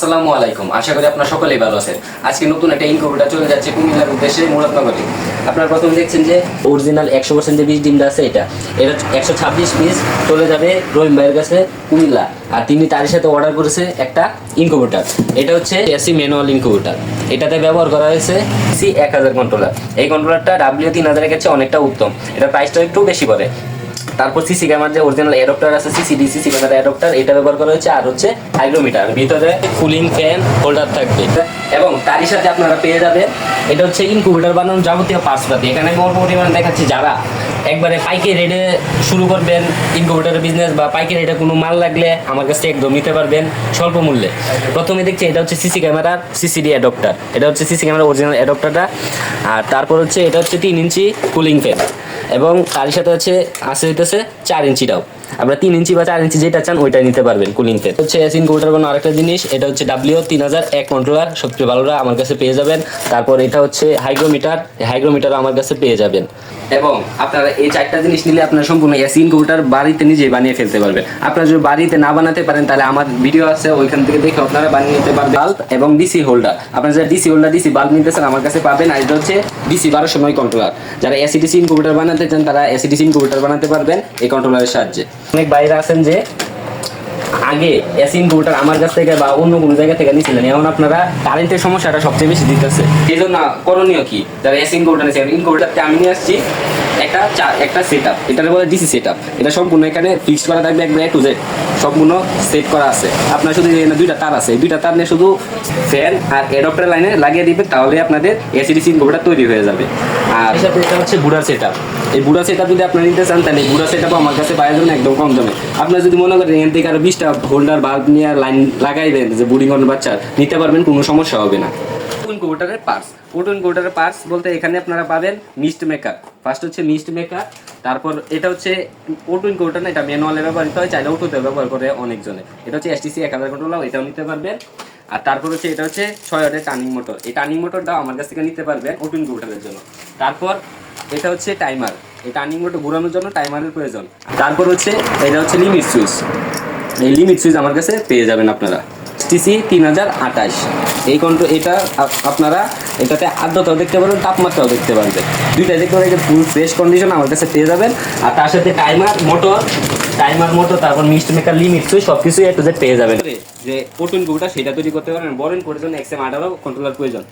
আসসালামু আলাইকুম। আশা করি আপনারা সকলেই ভালো আছেন। আজকে নতুন একটা ইনকোভেটার চলে যাচ্ছে কুমিল্লার উদ্দেশ্যে মুরাদনগরে। আপনারা প্রথমে দেখছেন যে অরিজিনাল একশো পার্সেন্ট যে বীজ ডিমটা আছে এটা এটা একশো ছাব্বিশ পিস চলে যাবে রহিম ভাইয়ের কাছে কুমিল্লা। আর তিনি তার সাথে অর্ডার করেছে একটা ইনকোভেটার। এটা হচ্ছে এসি ম্যানুয়াল ইনকোভেটার। এটাতে ব্যবহার করা হয়েছে সি এক হাজার কন্ট্রোলার এই কন্ট্রোলারটা ডাব্লিউ তিন হাজারের কাছে অনেকটা উত্তম। এটা প্রাইসটা একটু বেশি পড়ে। তারপর সিসি ক্যামেরার যে অরিজিনাল অ্যাডপ্টার আছে সিসি ক্যামেরা অ্যাডপ্টার এটা ব্যবহার করা হয়েছে, আর হচ্ছে হাইগ্রোমিটার ভিতরে কুলিং ফ্যান হোল্ডার থাকবে। এবং তারই সাথে আপনারা পেয়ে যাবেন, এটা হচ্ছে ইনকুবেটার বানানোর যাবতীয় পার্টসপাতি এখানে অল্প পরিমাণে দেখাচ্ছি, যারা একবারে পাইকারি রেটে শুরু করবেন ইনকুবেটারের বিজনেস বা পাইকারি রেটে কোনো মাল লাগলে আমার কাছে একদম নিতে পারবেন স্বল্প মূল্যে। প্রথমে দেখছি এটা হচ্ছে সিসি ক্যামেরার সিসিডি অ্যাডপ্টার এটা হচ্ছে সিসি ক্যামেরা অরিজিনাল অ্যাডপ্টারটা আর তারপর হচ্ছে এটা হচ্ছে তিন ইঞ্চি কুলিং ফ্যান এবং তারই সাথে হচ্ছে আসে হইতেছে চার ইঞ্চিটাও। আপনারা তিন ইঞ্চি বা চার ইঞ্চি যেটা চান ওইটা নিতে পারবেন কুলিং ফ্যান হচ্ছে এসিন কোটার কোনো আরেকটা জিনিস, এটা হচ্ছে ডাব্লিউ তিন হাজার এক কন্ট্রোলার সবচেয়ে ভালোটা আমার কাছে পেয়ে যাবেন। তারপর এটা হচ্ছে হাইগ্রোমিটার হাইগ্রোমিটার আমার কাছে পেয়ে যাবেন। এবং আপনারা এই চারটা জিনিস নিলে আপনার সম্পূর্ণ এসিন কম্পিউটার বাড়িতে নিজে বানিয়ে ফেলতে পারবেন। আপনারা যদি বাড়িতে না বানাতে পারেন, তাহলে আমার ভিডিও আছে, ওইখান থেকে দেখে আপনারা বানিয়ে নিতে পারবেন। বাল্ব এবং ডিসি হোল্ডার আপনারা যারা ডিসি হোল্ডার ডিসি বাল্ব নিতে চান, আমার কাছে পাবেন। আর এটা হচ্ছে ডিসি বারোশো নয় কন্ট্রোলার যারা এসি এসিডিসি কম্পিউটার বানাতে চান, তারা এসিডিসি কম্পিউটার বানাতে পারবেন এই কন্ট্রোলারের সাহায্যে। অনেক বাইরে আছেন যে আগে এসি কম্পিউটার আমার কাছ থেকে বা অন্য কোনো জায়গা থেকে নিয়েছিলেন এখন আপনারা কারেন্টের সমস্যাটা সবচেয়ে বেশি দিতেছে। এই জন্য করণীয় কি? যারা এসি কম্পিউটার নিয়েছেন ইনকম্পিউটারকে আমি নিয়ে আসছি একটা চা- একটা সেট আপ এটার বলে ডিসি সেট আপ এটা সম্পূর্ণ এখানে ফিক্স করা থাকবে একবার টু জেড সম্পূর্ণ সেট করা আছে। আপনার শুধু দুইটা তার আছে দুইটা তার নিয়ে শুধু ফ্যান আর এডপ্টার লাইনে লাগিয়ে দিবেন তাহলে আপনাদের এসিডিসি ইনকম্পিউটার তৈরি হয়ে যাবে। আর এটা হচ্ছে বুড়া সেট আপ এই বুড়া সেট আপি যদি আপনারা নিতে চান তাহলে বুড়া সেট আপ আমার কাছে পাওয়া যাবে একদম কম দামে। আপনারা যদি মনে করেন এখান থেকে আরও বিশটা হোল্ডার বাল্ব নিয়ে লাইন লাগাইবেন যে বুড়ি করার বাচ্চা নিতে পারবেন কোনো সমস্যা হবে না। প্রোটিন কোটারের পার্স প্রোটিন কোটারের পার্স বলতে এখানে আপনারা পাবেন মিস্ট মেকার ফার্স্ট হচ্ছে মিস্ট মেকার তারপর এটা হচ্ছে প্রোটিন কোটার না, এটা ম্যানুয়ালে ব্যবহৃত হয়, চাইলে অটোতে ব্যবহার করে অনেকজনে এটা হচ্ছে এসটিসি এক হাজার কন্ট্রোলাও এটাও নিতে পারবেন। আর তারপর হচ্ছে এটা হচ্ছে ছয় ওয়াটের টার্নিং মোটর এই টার্নিং মোটরটাও আমার কাছ থেকে নিতে পারবেন ওটুন কোটারের জন্য। তারপর এটা হচ্ছে টাইমার এই টার্নিং মোটর ঘোরানোর জন্য টাইমারের প্রয়োজন। তারপর হচ্ছে, এটা হচ্ছে লিমিট সুইচ এই লিমিট সুইচ আমার কাছে পেয়ে যাবেন আপনারা। টিসি তিন হাজার আঠাশ। এই কন্ট্রো এটা আপনারা এটাতে আর্দ্রতাও দেখতে পারবেন, তাপমাত্রাও দেখতে পারবেন। দুইটাই দেখতে পারেন ফুল ফ্রেশ কন্ডিশন আমার কাছে পেয়ে যাবেন। আর তার সাথে টাইমার মোটর টাইমার মোটর তারপর মিস্ট মেকার লিমিট সুই সব কিছুই একটু পেয়ে যাবেন। যে প্রোটিন গুটা সেটা তৈরি করতে পারেন বরেন করে জন্য এক্সএম আঠারো কন্ট্রোলার প্রয়োজন।